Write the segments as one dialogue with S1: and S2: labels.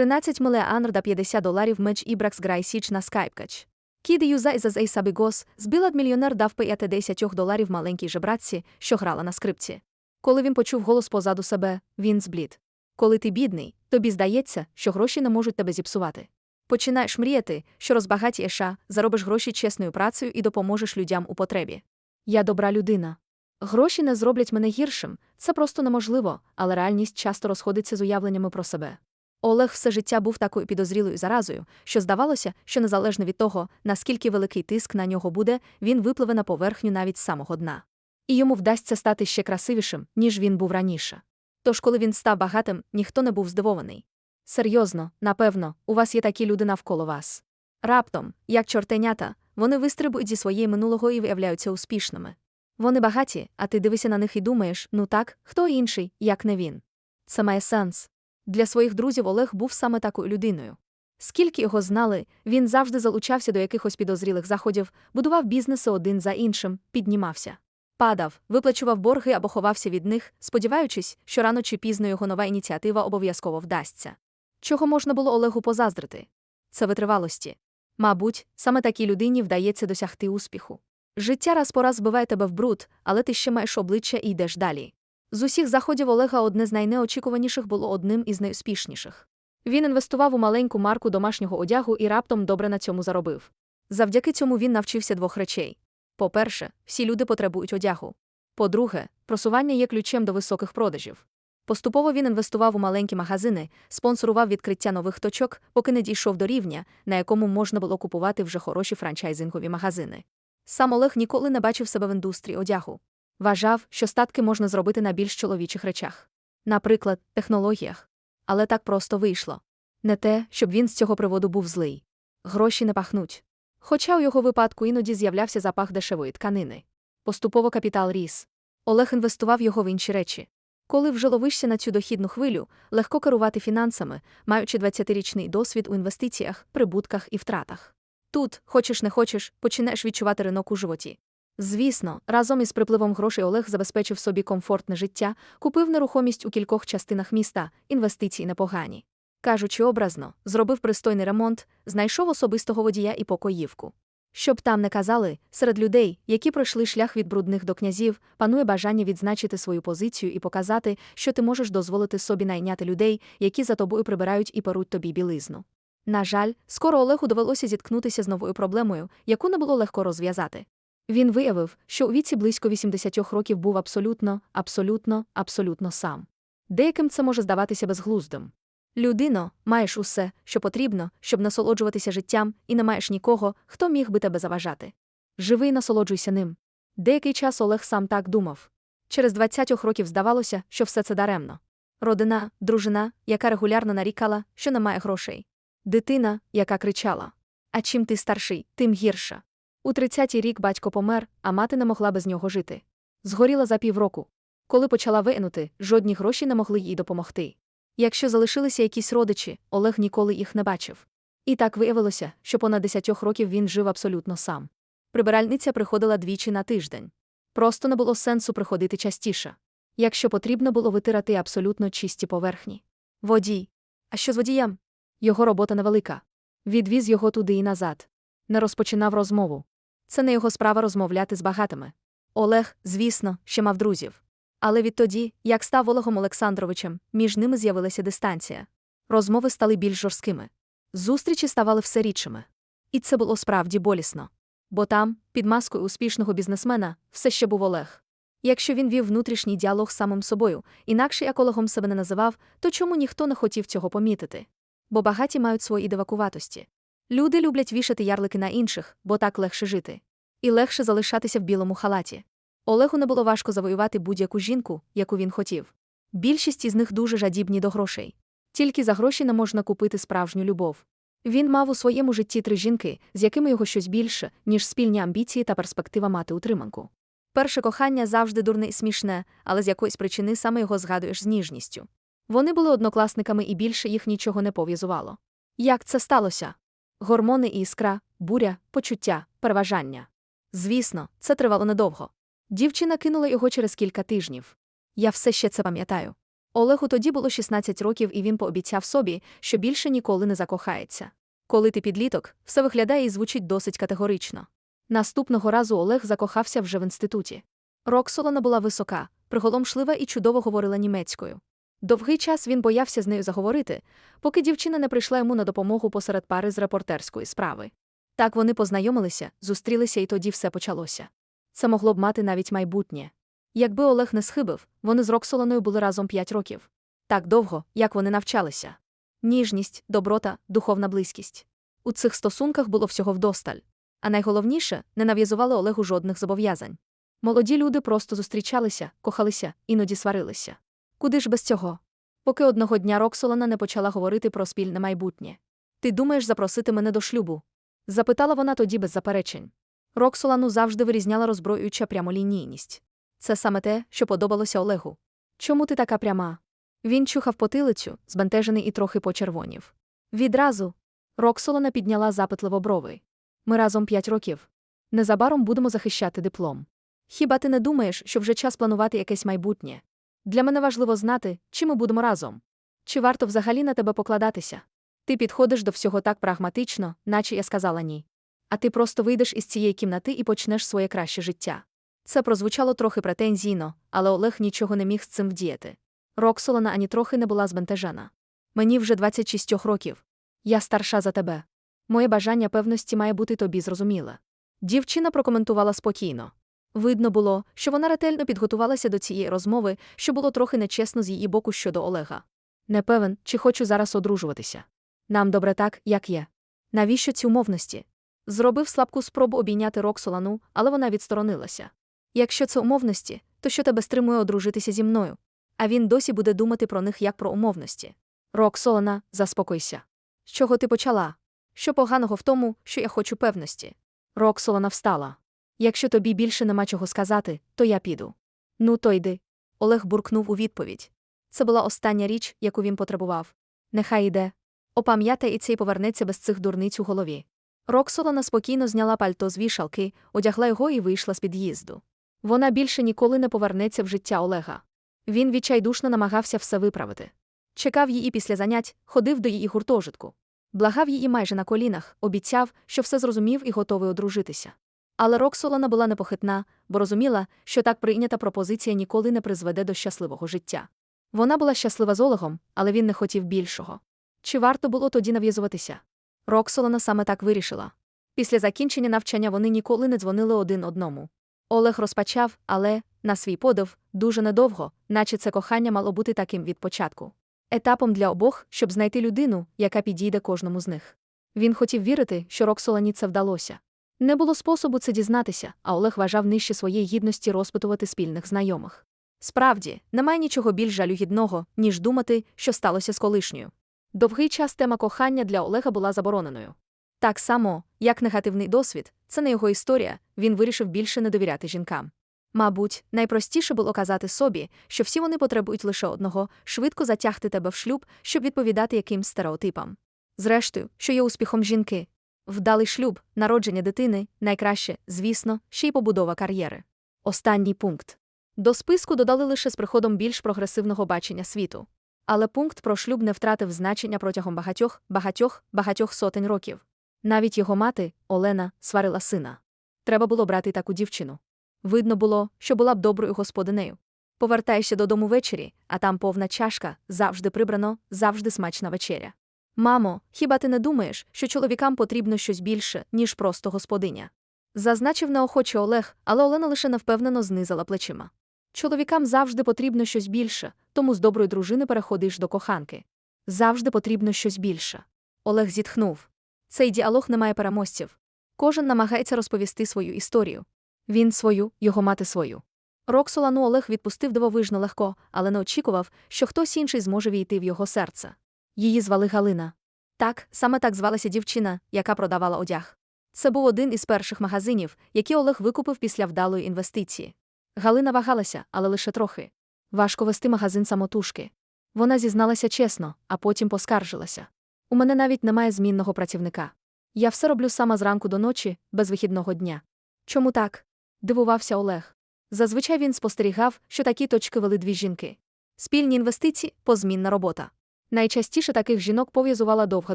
S1: 13 миллианр до 50 доларів меч Ібракс грай січ на скайпкач. Кід юза із ей сабігос, збилад мільйонер дав 50 доларів маленькій жебратці, що грала на скрипці. Коли він почув голос позаду себе, він зблід. Коли ти бідний, тобі здається, що гроші не можуть тебе зіпсувати. Починаєш мріяти, що розбагатієш, заробиш гроші чесною працею і допоможеш людям у потребі. Я добра людина. Гроші не зроблять мене гіршим, це просто неможливо, але реальність часто розходиться з уявленнями про себе. Олег все життя був такою підозрілою заразою, що здавалося, що незалежно від того, наскільки великий тиск на нього буде, він випливе на поверхню навіть з самого дна. І йому вдасться стати ще красивішим, ніж він був раніше. Тож, коли він став багатим, ніхто не був здивований. Серйозно, напевно, у вас є такі люди навколо вас. Раптом, як чортенята, вони вистрибують зі своєї минулого і виявляються успішними. Вони багаті, а ти дивишся на них і думаєш ну так, хто інший, як не він. Це має сенс. Для своїх друзів Олег був саме такою людиною. Скільки його знали, він завжди залучався до якихось підозрілих заходів, будував бізнеси один за іншим, піднімався. Падав, виплачував борги або ховався від них, сподіваючись, що рано чи пізно його нова ініціатива обов'язково вдасться. Чого можна було Олегу позаздрити? Це витривалості. Мабуть, саме такій людині вдається досягти успіху. Життя раз по раз збиває тебе в бруд, але ти ще маєш обличчя і йдеш далі. З усіх заходів Олега одне з найнеочікуваніших було одним із найуспішніших. Він інвестував у маленьку марку домашнього одягу і раптом добре на цьому заробив. Завдяки цьому він навчився двох речей. По-перше, всі люди потребують одягу. По-друге, просування є ключем до високих продажів. Поступово він інвестував у маленькі магазини, спонсорував відкриття нових точок, поки не дійшов до рівня, на якому можна було купувати вже хороші франчайзингові магазини. Сам Олег ніколи не бачив себе в індустрії одягу. Вважав, що статки можна зробити на більш чоловічих речах. Наприклад, технологіях. Але так просто вийшло. Не те, щоб він з цього приводу був злий. Гроші не пахнуть. Хоча у його випадку іноді з'являвся запах дешевої тканини. Поступово капітал ріс. Олег інвестував його в інші речі. Коли вже ловишся на цю дохідну хвилю, легко керувати фінансами, маючи 20-річний досвід у інвестиціях, прибутках і втратах. Тут, хочеш не хочеш, починаєш відчувати ринок у животі. Звісно, разом із припливом грошей Олег забезпечив собі комфортне життя, купив нерухомість у кількох частинах міста, інвестиції непогані. Кажучи образно, зробив пристойний ремонт, знайшов особистого водія і покоївку. Щоб там не казали, серед людей, які пройшли шлях від брудних до князів, панує бажання відзначити свою позицію і показати, що ти можеш дозволити собі найняти людей, які за тобою прибирають і перуть тобі білизну. На жаль, скоро Олегу довелося зіткнутися з новою проблемою, яку не було легко розв'язати. Він виявив, що у віці близько 80 років був абсолютно, абсолютно, абсолютно сам. Деяким це може здаватися безглуздим. Людино, маєш усе, що потрібно, щоб насолоджуватися життям, і не маєш нікого, хто міг би тебе заважати. Живи і насолоджуйся ним. Деякий час Олег сам так думав. Через 20 років здавалося, що все це даремно. Родина, дружина, яка регулярно нарікала, що немає грошей. Дитина, яка кричала: А чим ти старший, тим гірше. У 30-й рік батько помер, а мати не могла без нього жити. Згоріла за півроку. Коли почала винути, жодні гроші не могли їй допомогти. Якщо залишилися якісь родичі, Олег ніколи їх не бачив. І так виявилося, що понад 10 років він жив абсолютно сам. Прибиральниця приходила двічі на тиждень. Просто не було сенсу приходити частіше. Якщо потрібно було витирати абсолютно чисті поверхні. Водій. А що з водієм? Його робота невелика. Відвіз його туди і назад. Не розпочинав розмову. Це не його справа розмовляти з багатими. Олег, звісно, ще мав друзів. Але відтоді, як став Олегом Олександровичем, між ними з'явилася дистанція. Розмови стали більш жорсткими. Зустрічі ставали все рідшими. І це було справді болісно. Бо там, під маскою успішного бізнесмена, все ще був Олег. Якщо він вів внутрішній діалог з самим собою, інакше як Олегом себе не називав, то чому ніхто не хотів цього помітити? Бо багаті мають свої ідивакуватості. Люди люблять вішати ярлики на інших, бо так легше жити. І легше залишатися в білому халаті. Олегу не було важко завоювати будь-яку жінку, яку він хотів. Більшість із них дуже жадібні до грошей. Тільки за гроші не можна купити справжню любов. Він мав у своєму житті три жінки, з якими його щось більше, ніж спільні амбіції та перспектива мати утриманку. Перше кохання завжди дурне і смішне, але з якоїсь причини саме його згадуєш з ніжністю. Вони були однокласниками і більше їх нічого не пов'язувало. Як це сталося? Гормони іскра, буря, почуття, переважання. Звісно, це тривало недовго. Дівчина кинула його через кілька тижнів. Я все ще це пам'ятаю. Олегу тоді було 16 років, і він пообіцяв собі, що більше ніколи не закохається. Коли ти підліток, все виглядає і звучить досить категорично. Наступного разу Олег закохався вже в інституті. Роксолана була висока, приголомшлива і чудово говорила німецькою. Довгий час він боявся з нею заговорити, поки дівчина не прийшла йому на допомогу посеред пари з репортерської справи. Так вони познайомилися, зустрілися, і тоді все почалося. Це могло б мати навіть майбутнє. Якби Олег не схибив, вони з Роксоланою були разом п'ять років. Так довго, як вони навчалися. Ніжність, доброта, духовна близькість. У цих стосунках було всього вдосталь. А найголовніше, не нав'язували Олегу жодних зобов'язань. Молоді люди просто зустрічалися, кохалися, іноді сварилися. Куди ж без цього? Поки одного дня Роксолана не почала говорити про спільне майбутнє. Ти думаєш запросити мене до шлюбу? запитала вона тоді без заперечень. Роксолану завжди вирізняла розброююча прямолінійність. Це саме те, що подобалося Олегу. Чому ти така пряма? Він чухав потилицю, збентежений і трохи почервонів. Відразу. Роксолана підняла запитливо брови. Ми разом п'ять років. Незабаром будемо захищати диплом. Хіба ти не думаєш, що вже час планувати якесь майбутнє? Для мене важливо знати, чи ми будемо разом. Чи варто взагалі на тебе покладатися? Ти підходиш до всього так прагматично, наче я сказала ні. А ти просто вийдеш із цієї кімнати і почнеш своє краще життя. Це прозвучало трохи претензійно, але Олег нічого не міг з цим вдіяти. Роксолана ані трохи не була збентежена. Мені вже 26 років. Я старша за тебе. Моє бажання певності має бути тобі зрозуміле. Дівчина прокоментувала спокійно. Видно було, що вона ретельно підготувалася до цієї розмови, що було трохи нечесно з її боку щодо Олега. Не певен, чи хочу зараз одружуватися. Нам добре так, як є. Навіщо ці умовності? Зробив слабку спробу обійняти Роксолану, але вона відсторонилася. Якщо це умовності, то що тебе стримує одружитися зі мною? А він досі буде думати про них як про умовності. Роксолана, заспокойся. З чого ти почала? Що поганого в тому, що я хочу певності? Роксолана встала. Якщо тобі більше нема чого сказати, то я піду. Ну, то йди. Олег буркнув у відповідь. Це була остання річ, яку він потребував. Нехай іде. Опам'ятається і повернеться без цих дурниць у голові. Роксолана спокійно зняла пальто з вішалки, одягла його і вийшла з під'їзду. Вона більше ніколи не повернеться в життя Олега. Він відчайдушно намагався все виправити. Чекав її після занять, ходив до її гуртожитку. Благав її майже на колінах, обіцяв, що все зрозумів і готовий одружитися. Але Роксолана була непохитна, бо розуміла, що так прийнята пропозиція ніколи не призведе до щасливого життя. Вона була щаслива з Олегом, але він не хотів більшого. Чи варто було тоді нав'язуватися? Роксолана саме так вирішила. Після закінчення навчання вони ніколи не дзвонили один одному. Олег розпачав, але, на свій подив, дуже недовго, наче це кохання мало бути таким від початку. Етапом для обох, щоб знайти людину, яка підійде кожному з них. Він хотів вірити, що Роксолані це вдалося. Не було способу це дізнатися, а Олег вважав нижче своєї гідності розпитувати спільних знайомих. Справді, немає нічого більш жалюгідного, ніж думати, що сталося з колишньою. Довгий час тема кохання для Олега була забороненою. Так само, як негативний досвід, це не його історія, він вирішив більше не довіряти жінкам. Мабуть, найпростіше було казати собі, що всі вони потребують лише одного швидко затягти тебе в шлюб, щоб відповідати якимсь стереотипам. Зрештою, що є успіхом жінки. Вдалий шлюб, народження дитини, найкраще, звісно, ще й побудова кар'єри. Останній пункт. До списку додали лише з приходом більш прогресивного бачення світу. Але пункт про шлюб не втратив значення протягом багатьох, багатьох, багатьох сотень років. Навіть його мати, Олена, сварила сина. Треба було брати таку дівчину. Видно було, що була б доброю господинею. Повертаєшся додому ввечері, а там повна чашка, завжди прибрано, завжди смачна вечеря. Мамо, хіба ти не думаєш, що чоловікам потрібно щось більше, ніж просто господиня? Зазначив неохоче Олег, але Олена лише невпевнено знизала плечима. Чоловікам завжди потрібно щось більше, тому з доброї дружини переходиш до коханки. Завжди потрібно щось більше. Олег зітхнув. Цей діалог не має переможців. Кожен намагається розповісти свою історію. Він свою, його мати свою. Роксолану Олег відпустив дивовижно легко, але не очікував, що хтось інший зможе війти в його серце. Її звали Галина. Так, саме так звалася дівчина, яка продавала одяг. Це був один із перших магазинів, які Олег викупив після вдалої інвестиції. Галина вагалася, але лише трохи. Важко вести магазин самотужки. Вона зізналася чесно, а потім поскаржилася. У мене навіть немає змінного працівника. Я все роблю сама зранку до ночі, без вихідного дня. Чому так? дивувався Олег. Зазвичай він спостерігав, що такі точки вели дві жінки. Спільні інвестиції, позмінна робота. Найчастіше таких жінок пов'язувала довга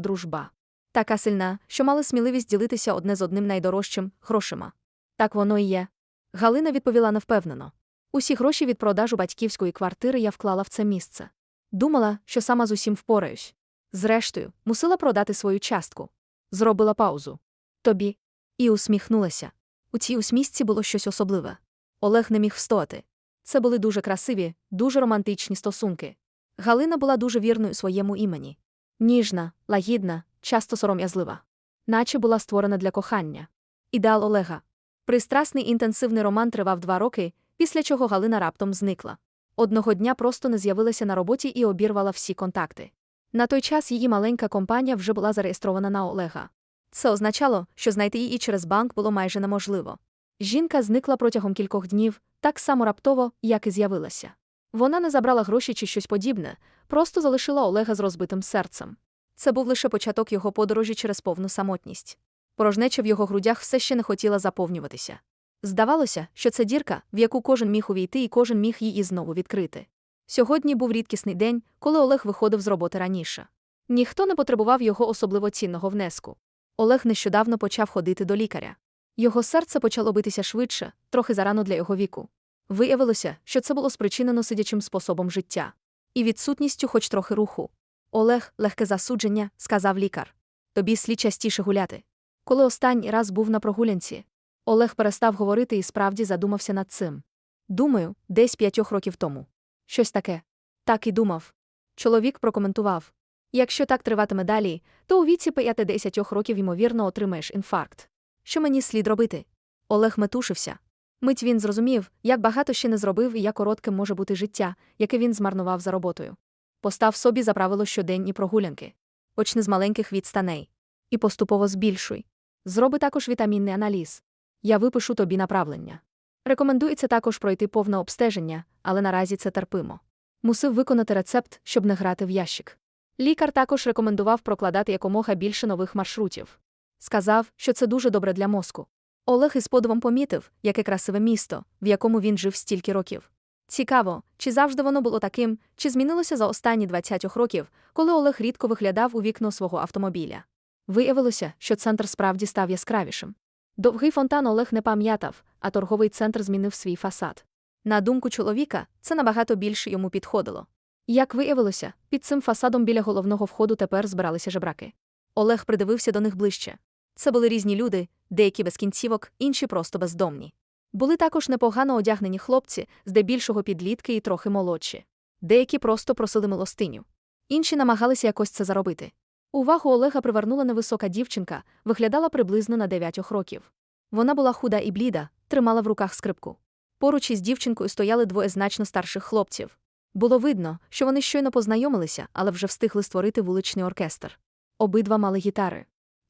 S1: дружба. Така сильна, що мали сміливість ділитися одне з одним найдорожчим грошима. Так воно і є. Галина відповіла невпевнено. Усі гроші від продажу батьківської квартири я вклала в це місце. Думала, що сама з усім впораюсь. Зрештою, мусила продати свою частку. Зробила паузу. Тобі. І усміхнулася. У цій усмішці було щось особливе. Олег не міг встояти. Це були дуже красиві, дуже романтичні стосунки. Галина була дуже вірною своєму імені. Ніжна, лагідна, часто сором'язлива. Наче була створена для кохання. Ідеал Олега. Пристрасний інтенсивний роман тривав два роки, після чого Галина раптом зникла. Одного дня просто не з'явилася на роботі і обірвала всі контакти. На той час її маленька компанія вже була зареєстрована на Олега. Це означало, що знайти її через банк було майже неможливо. Жінка зникла протягом кількох днів, так само раптово, як і з'явилася. Вона не забрала гроші чи щось подібне, просто залишила Олега з розбитим серцем. Це був лише початок його подорожі через повну самотність. Порожнеча в його грудях все ще не хотіла заповнюватися. Здавалося, що це дірка, в яку кожен міг увійти і кожен міг її знову відкрити. Сьогодні був рідкісний день, коли Олег виходив з роботи раніше. Ніхто не потребував його особливо цінного внеску. Олег нещодавно почав ходити до лікаря. Його серце почало битися швидше, трохи зарано для його віку. Виявилося, що це було спричинено сидячим способом життя і відсутністю хоч трохи руху. Олег, легке засудження, сказав лікар. Тобі слід частіше гуляти. Коли останній раз був на прогулянці, Олег перестав говорити і справді задумався над цим. Думаю, десь п'ятьох років тому. Щось таке. Так і думав. Чоловік прокоментував якщо так триватиме далі, то у віці 5-10 років, ймовірно, отримаєш інфаркт. Що мені слід робити? Олег метушився. Мить він зрозумів, як багато ще не зробив і як коротким може бути життя, яке він змарнував за роботою. Постав собі за правило щоденні прогулянки. Почни з маленьких відстаней. І поступово збільшуй. Зроби також вітамінний аналіз. Я випишу тобі направлення. Рекомендується також пройти повне обстеження, але наразі це терпимо. Мусив виконати рецепт, щоб не грати в ящик. Лікар також рекомендував прокладати якомога більше нових маршрутів. Сказав, що це дуже добре для мозку. Олег із подивом помітив, яке красиве місто, в якому він жив стільки років. Цікаво, чи завжди воно було таким, чи змінилося за останні 20 років, коли Олег рідко виглядав у вікно свого автомобіля. Виявилося, що центр справді став яскравішим. Довгий фонтан Олег не пам'ятав, а торговий центр змінив свій фасад. На думку чоловіка, це набагато більше йому підходило. Як виявилося, під цим фасадом біля головного входу тепер збиралися жебраки. Олег придивився до них ближче. Це були різні люди, деякі без кінцівок, інші просто бездомні. Були також непогано одягнені хлопці, здебільшого підлітки і трохи молодші. Деякі просто просили милостиню. Інші намагалися якось це заробити. Увагу Олега привернула невисока дівчинка, виглядала приблизно на 9 років. Вона була худа і бліда, тримала в руках скрипку. Поруч із дівчинкою стояли двоє значно старших хлопців. Було видно, що вони щойно познайомилися, але вже встигли створити вуличний оркестр. Обидва мали гітари.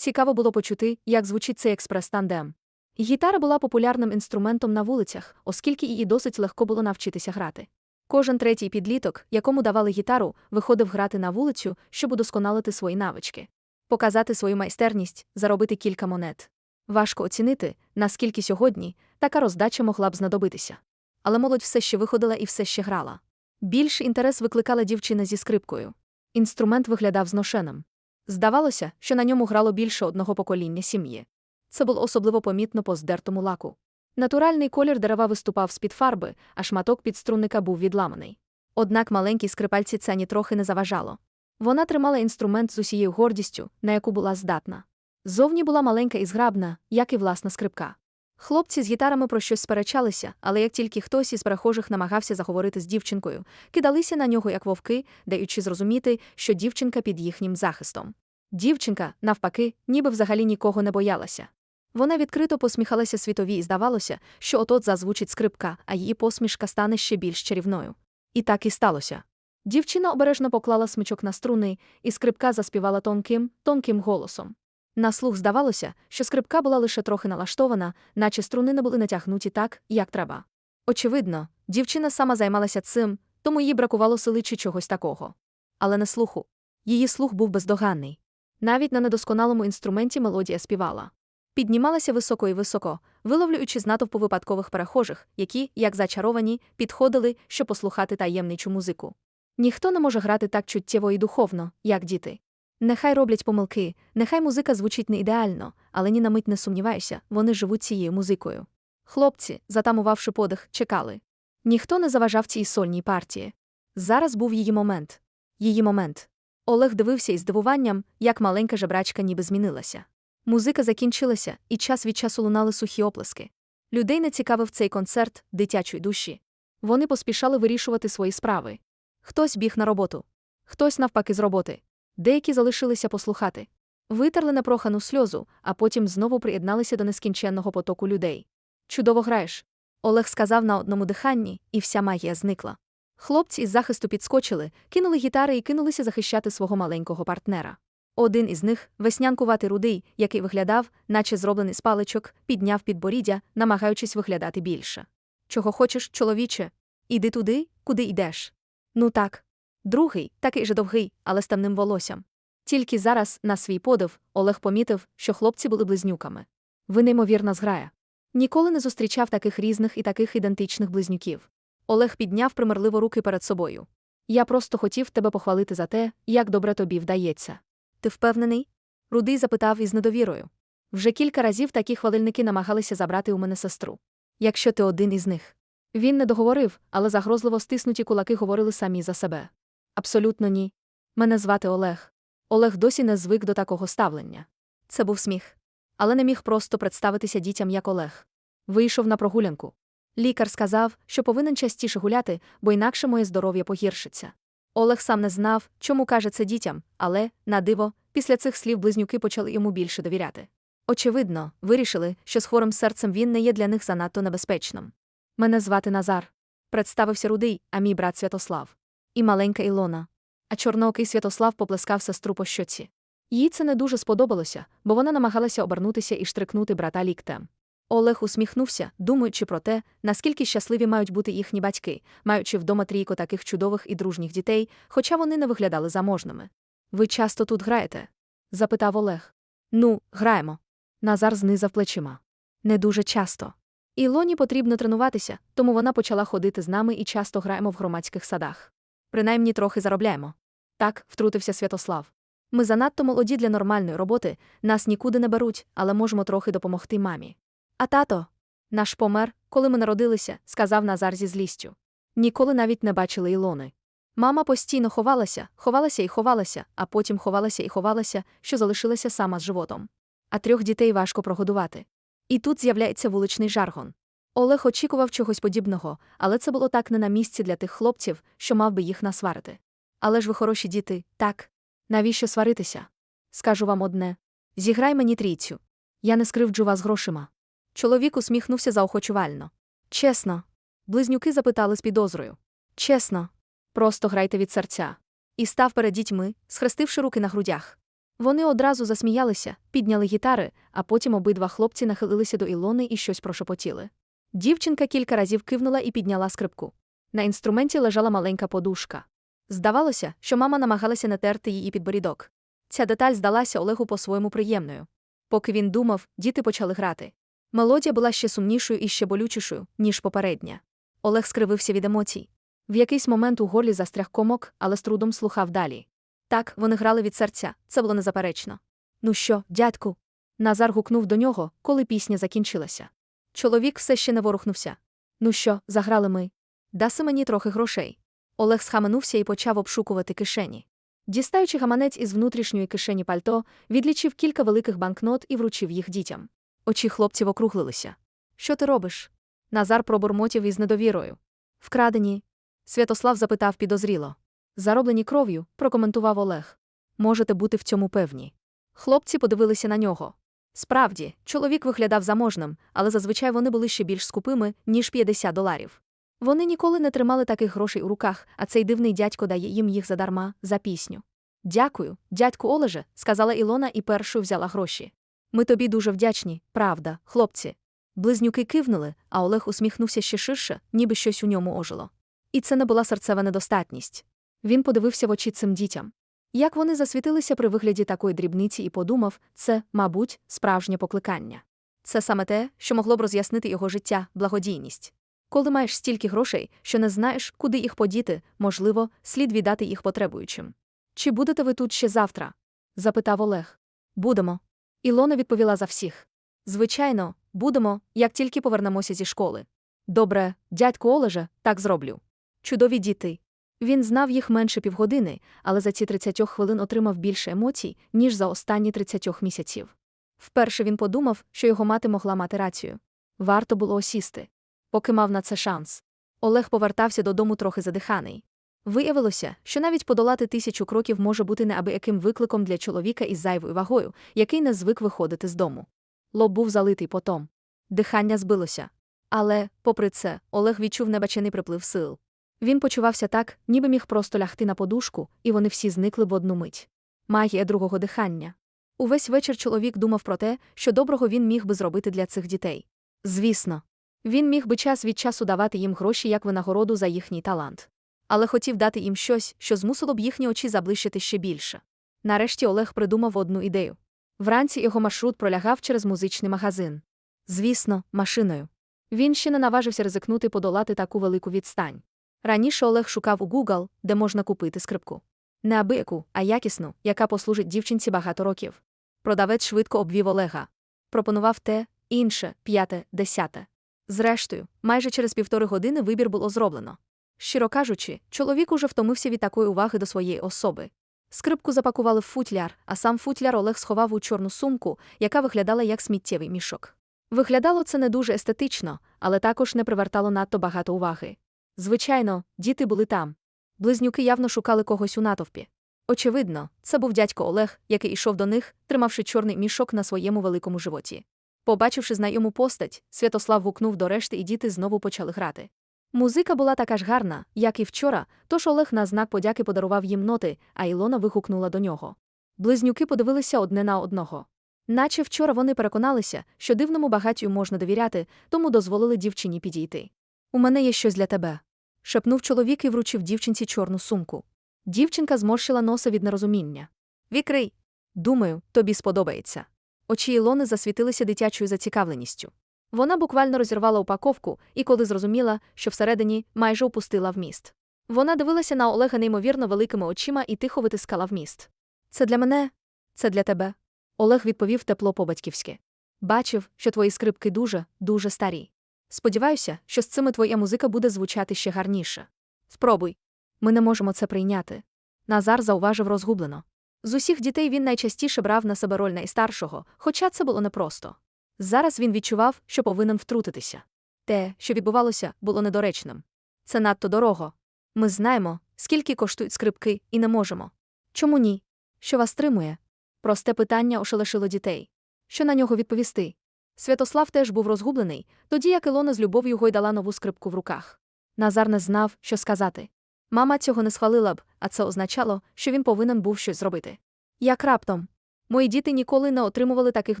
S1: Цікаво було почути, як звучить цей експрес-тандем. Гітара була популярним інструментом на вулицях, оскільки її досить легко було навчитися грати. Кожен третій підліток, якому давали гітару, виходив грати на вулицю, щоб удосконалити свої навички, показати свою майстерність, заробити кілька монет. Важко оцінити, наскільки сьогодні така роздача могла б знадобитися. Але молодь все ще виходила і все ще грала. Більший інтерес викликала дівчина зі скрипкою. Інструмент виглядав зношеним. Здавалося, що на ньому грало більше одного покоління сім'ї. Це було особливо помітно по здертому лаку. Натуральний колір дерева виступав з-під фарби, а шматок підструнника був відламаний. Однак маленькій скрипальці це нітрохи не заважало. Вона тримала інструмент з усією гордістю, на яку була здатна. Зовні була маленька і зграбна, як і власна скрипка. Хлопці з гітарами про щось сперечалися, але як тільки хтось із перехожих намагався заговорити з дівчинкою, кидалися на нього як вовки, даючи зрозуміти, що дівчинка під їхнім захистом. Дівчинка, навпаки, ніби взагалі нікого не боялася. Вона відкрито посміхалася світові і здавалося, що от-от зазвучить скрипка, а її посмішка стане ще більш чарівною. І так і сталося. Дівчина обережно поклала смичок на струни, і скрипка заспівала тонким, тонким голосом. На слух здавалося, що скрипка була лише трохи налаштована, наче струни не були натягнуті так, як треба. Очевидно, дівчина сама займалася цим, тому їй бракувало сили чи чогось такого. Але не слуху. Її слух був бездоганний. Навіть на недосконалому інструменті мелодія співала. Піднімалася високо і високо, виловлюючи з натовпу випадкових перехожих, які, як зачаровані, підходили, щоб послухати таємничу музику. Ніхто не може грати так чуттєво і духовно, як діти. Нехай роблять помилки, нехай музика звучить не ідеально, але ні на мить не сумнівайся, вони живуть цією музикою. Хлопці, затамувавши подих, чекали. Ніхто не заважав цій сольній партії. Зараз був її момент. Її момент. Олег дивився із здивуванням, як маленька жебрачка ніби змінилася. Музика закінчилася, і час від часу лунали сухі оплески. Людей не цікавив цей концерт дитячої душі. Вони поспішали вирішувати свої справи. Хтось біг на роботу, хтось навпаки з роботи. Деякі залишилися послухати. Витерли непрохану сльозу, а потім знову приєдналися до нескінченного потоку людей. Чудово граєш. Олег сказав на одному диханні, і вся магія зникла. Хлопці із захисту підскочили, кинули гітари і кинулися захищати свого маленького партнера. Один із них, веснянкуватий рудий, який виглядав, наче зроблений з паличок, підняв підборіддя, намагаючись виглядати більше. Чого хочеш, чоловіче? Іди туди, куди йдеш. Ну так. Другий, такий же довгий, але з темним волоссям. Тільки зараз, на свій подив, Олег помітив, що хлопці були близнюками. Ви неймовірна зграя. Ніколи не зустрічав таких різних і таких ідентичних близнюків. Олег підняв примирливо руки перед собою. Я просто хотів тебе похвалити за те, як добре тобі вдається. Ти впевнений? Рудий запитав із недовірою. Вже кілька разів такі хвалильники намагалися забрати у мене сестру. Якщо ти один із них. Він не договорив, але загрозливо стиснуті кулаки говорили самі за себе. Абсолютно ні. Мене звати Олег. Олег досі не звик до такого ставлення. Це був сміх. Але не міг просто представитися дітям як Олег. Вийшов на прогулянку. Лікар сказав, що повинен частіше гуляти, бо інакше моє здоров'я погіршиться. Олег сам не знав, чому каже це дітям, але, на диво, після цих слів близнюки почали йому більше довіряти. Очевидно, вирішили, що з хворим серцем він не є для них занадто небезпечним. Мене звати Назар. Представився рудий, а мій брат Святослав. І маленька Ілона. А чорноокий Святослав поплескав сестру по щоці. Їй це не дуже сподобалося, бо вона намагалася обернутися і штрикнути брата ліктем. Олег усміхнувся, думаючи про те, наскільки щасливі мають бути їхні батьки, маючи вдома трійко таких чудових і дружніх дітей, хоча вони не виглядали заможними. Ви часто тут граєте? запитав Олег. Ну, граємо. Назар знизав плечима. Не дуже часто. Ілоні потрібно тренуватися, тому вона почала ходити з нами і часто граємо в громадських садах. Принаймні трохи заробляємо. Так, втрутився Святослав. Ми занадто молоді для нормальної роботи, нас нікуди не беруть, але можемо трохи допомогти мамі. А тато, наш помер, коли ми народилися, сказав Назар зі злістю. Ніколи навіть не бачили Ілони. Мама постійно ховалася, ховалася і ховалася, а потім ховалася і ховалася, що залишилася сама з животом. А трьох дітей важко прогодувати. І тут з'являється вуличний жаргон. Олег очікував чогось подібного, але це було так не на місці для тих хлопців, що мав би їх насварити. Але ж ви хороші діти, так. Навіщо сваритися? Скажу вам одне зіграй мені трійцю. Я не скривджу вас грошима. Чоловік усміхнувся заохочувально. Чесно. Близнюки запитали з підозрою. Чесно. Просто грайте від серця. І став перед дітьми, схрестивши руки на грудях. Вони одразу засміялися, підняли гітари, а потім обидва хлопці нахилилися до Ілони і щось прошепотіли. Дівчинка кілька разів кивнула і підняла скрипку. На інструменті лежала маленька подушка. Здавалося, що мама намагалася натерти її підборідок. Ця деталь здалася Олегу по-своєму приємною. Поки він думав, діти почали грати. Мелодія була ще сумнішою і ще болючішою, ніж попередня. Олег скривився від емоцій. В якийсь момент у горлі застряг комок, але з трудом слухав далі. Так, вони грали від серця, це було незаперечно. Ну що, дядьку? Назар гукнув до нього, коли пісня закінчилася. Чоловік все ще не ворухнувся. Ну що, заграли ми? Даси мені трохи грошей. Олег схаменувся і почав обшукувати кишені. Дістаючи гаманець із внутрішньої кишені пальто, відлічив кілька великих банкнот і вручив їх дітям. Очі хлопців округлилися. Що ти робиш? Назар пробурмотів із недовірою. Вкрадені. Святослав запитав підозріло. Зароблені кров'ю, прокоментував Олег. Можете бути в цьому певні. Хлопці подивилися на нього. Справді, чоловік виглядав заможним, але зазвичай вони були ще більш скупими, ніж 50 доларів. Вони ніколи не тримали таких грошей у руках, а цей дивний дядько дає їм їх задарма за пісню. Дякую, дядьку Олеже, сказала Ілона і першою взяла гроші. Ми тобі дуже вдячні, правда, хлопці. Близнюки кивнули, а Олег усміхнувся ще ширше, ніби щось у ньому ожило. І це не була серцева недостатність. Він подивився в очі цим дітям. Як вони засвітилися при вигляді такої дрібниці і подумав, це, мабуть, справжнє покликання. Це саме те, що могло б роз'яснити його життя, благодійність. Коли маєш стільки грошей, що не знаєш, куди їх подіти, можливо, слід віддати їх потребуючим. Чи будете ви тут ще завтра? запитав Олег. Будемо. Ілона відповіла за всіх. Звичайно, будемо, як тільки повернемося зі школи. Добре, дядьку Олеже, так зроблю. Чудові діти. Він знав їх менше півгодини, але за ці 30 хвилин отримав більше емоцій, ніж за останні 30 місяців. Вперше він подумав, що його мати могла мати рацію. Варто було осісти. Поки мав на це шанс. Олег повертався додому трохи задиханий. Виявилося, що навіть подолати тисячу кроків може бути неабияким викликом для чоловіка із зайвою вагою, який не звик виходити з дому. Лоб був залитий потом. Дихання збилося. Але, попри це, Олег відчув небачений приплив сил. Він почувався так, ніби міг просто лягти на подушку, і вони всі зникли в одну мить. Магія другого дихання. Увесь вечір чоловік думав про те, що доброго він міг би зробити для цих дітей. Звісно, він міг би час від часу давати їм гроші як винагороду за їхній талант. Але хотів дати їм щось, що змусило б їхні очі заблищити ще більше. Нарешті Олег придумав одну ідею. Вранці його маршрут пролягав через музичний магазин. Звісно, машиною. Він ще не наважився ризикнути подолати таку велику відстань. Раніше Олег шукав у Google, де можна купити скрипку. Не абияку, а якісну, яка послужить дівчинці багато років. Продавець швидко обвів Олега. Пропонував те, інше, п'яте, десяте. Зрештою, майже через півтори години вибір було зроблено. Щиро кажучи, чоловік уже втомився від такої уваги до своєї особи. Скрипку запакували в футляр, а сам футляр Олег сховав у чорну сумку, яка виглядала як сміттєвий мішок. Виглядало це не дуже естетично, але також не привертало надто багато уваги. Звичайно, діти були там. Близнюки явно шукали когось у натовпі. Очевидно, це був дядько Олег, який ішов до них, тримавши чорний мішок на своєму великому животі. Побачивши знайому постать, Святослав гукнув до решти, і діти знову почали грати. Музика була така ж гарна, як і вчора, тож Олег на знак подяки подарував їм ноти, а Ілона вигукнула до нього. Близнюки подивилися одне на одного. Наче вчора вони переконалися, що дивному багатію можна довіряти, тому дозволили дівчині підійти. У мене є щось для тебе. шепнув чоловік і вручив дівчинці чорну сумку. Дівчинка зморщила носа від нерозуміння. Вікрий. Думаю, тобі сподобається. Очі Ілони засвітилися дитячою зацікавленістю. Вона буквально розірвала упаковку і, коли зрозуміла, що всередині майже опустила вміст. Вона дивилася на Олега неймовірно великими очима і тихо витискала вміст. Це для мене, це для тебе. Олег відповів тепло по-батьківськи. Бачив, що твої скрипки дуже, дуже старі. Сподіваюся, що з цими твоя музика буде звучати ще гарніше. Спробуй. Ми не можемо це прийняти. Назар зауважив розгублено. З усіх дітей він найчастіше брав на себе роль найстаршого, хоча це було непросто. Зараз він відчував, що повинен втрутитися. Те, що відбувалося, було недоречним. Це надто дорого. Ми знаємо, скільки коштують скрипки, і не можемо. Чому ні? Що вас тримує? Просте питання ошелешило дітей. Що на нього відповісти? Святослав теж був розгублений, тоді як Ілона з любов'ю гойдала нову скрипку в руках. Назар не знав, що сказати. Мама цього не схвалила б, а це означало, що він повинен був щось зробити. Як раптом. Мої діти ніколи не отримували таких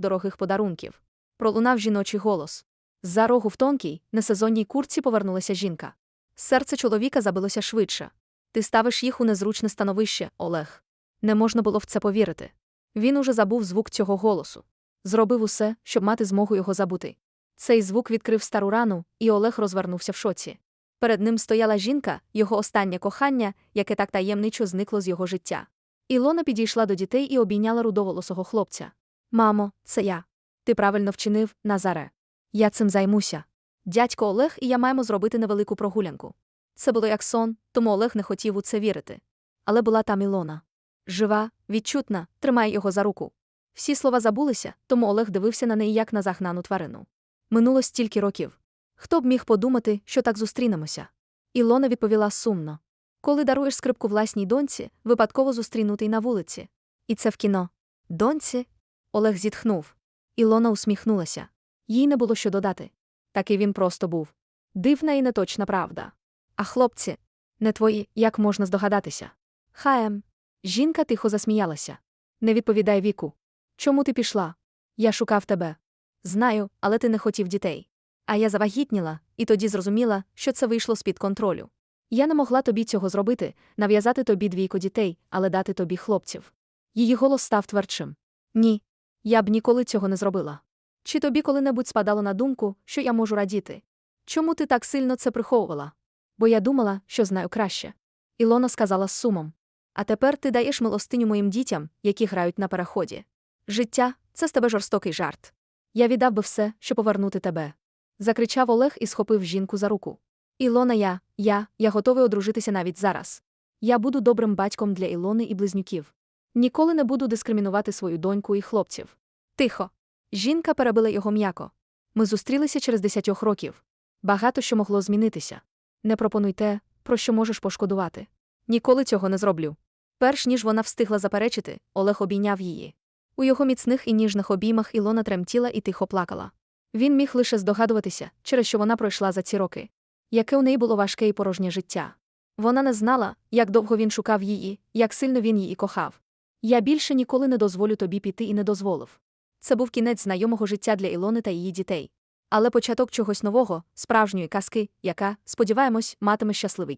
S1: дорогих подарунків. Пролунав жіночий голос. З-за рогу в тонкій, несезонній курці повернулася жінка. Серце чоловіка забилося швидше. Ти ставиш їх у незручне становище, Олег. Не можна було в це повірити. Він уже забув звук цього голосу. Зробив усе, щоб мати змогу його забути. Цей звук відкрив стару рану, і Олег розвернувся в шоці. Перед ним стояла жінка, його останнє кохання, яке так таємничо зникло з його життя. Ілона підійшла до дітей і обійняла рудоволосого хлопця. Мамо, це я. Ти правильно вчинив, Назаре. Я цим займуся. Дядько Олег і я маємо зробити невелику прогулянку. Це було як сон, тому Олег не хотів у це вірити. Але була там Ілона. Жива, відчутна, тримає його за руку. Всі слова забулися, тому Олег дивився на неї як на загнану тварину. Минуло стільки років. Хто б міг подумати, що так зустрінемося? Ілона відповіла сумно. Коли даруєш скрипку власній доньці, випадково зустрінутий на вулиці. І це в кіно. Доньці? Олег зітхнув. Ілона усміхнулася. Їй не було що додати. Такий він просто був. Дивна і неточна правда. А хлопці, не твої, як можна здогадатися. Хаєм. Жінка тихо засміялася. Не відповідай віку. Чому ти пішла? Я шукав тебе. Знаю, але ти не хотів дітей. А я завагітніла, і тоді зрозуміла, що це вийшло з-під контролю. Я не могла тобі цього зробити, нав'язати тобі двійко дітей, але дати тобі хлопців. Її голос став твердшим. Ні, я б ніколи цього не зробила. Чи тобі коли-небудь спадало на думку, що я можу радіти? Чому ти так сильно це приховувала? Бо я думала, що знаю краще. Ілона сказала з сумом. А тепер ти даєш милостиню моїм дітям, які грають на переході. Життя це з тебе жорстокий жарт. Я віддав би все, щоб повернути тебе. Закричав Олег і схопив жінку за руку. Ілона, я, я, я готовий одружитися навіть зараз. Я буду добрим батьком для Ілони і близнюків. Ніколи не буду дискримінувати свою доньку і хлопців. Тихо. Жінка перебила його м'яко. Ми зустрілися через десятьох років. Багато що могло змінитися. Не пропонуй те, про що можеш пошкодувати. Ніколи цього не зроблю. Перш ніж вона встигла заперечити, Олег обійняв її. У його міцних і ніжних обіймах Ілона тремтіла і тихо плакала. Він міг лише здогадуватися, через що вона пройшла за ці роки. Яке у неї було важке і порожнє життя. Вона не знала, як довго він шукав її, як сильно він її кохав. Я більше ніколи не дозволю тобі піти і не дозволив. Це був кінець знайомого життя для Ілони та її дітей. Але початок чогось нового, справжньої казки, яка, сподіваємось, матиме щасливий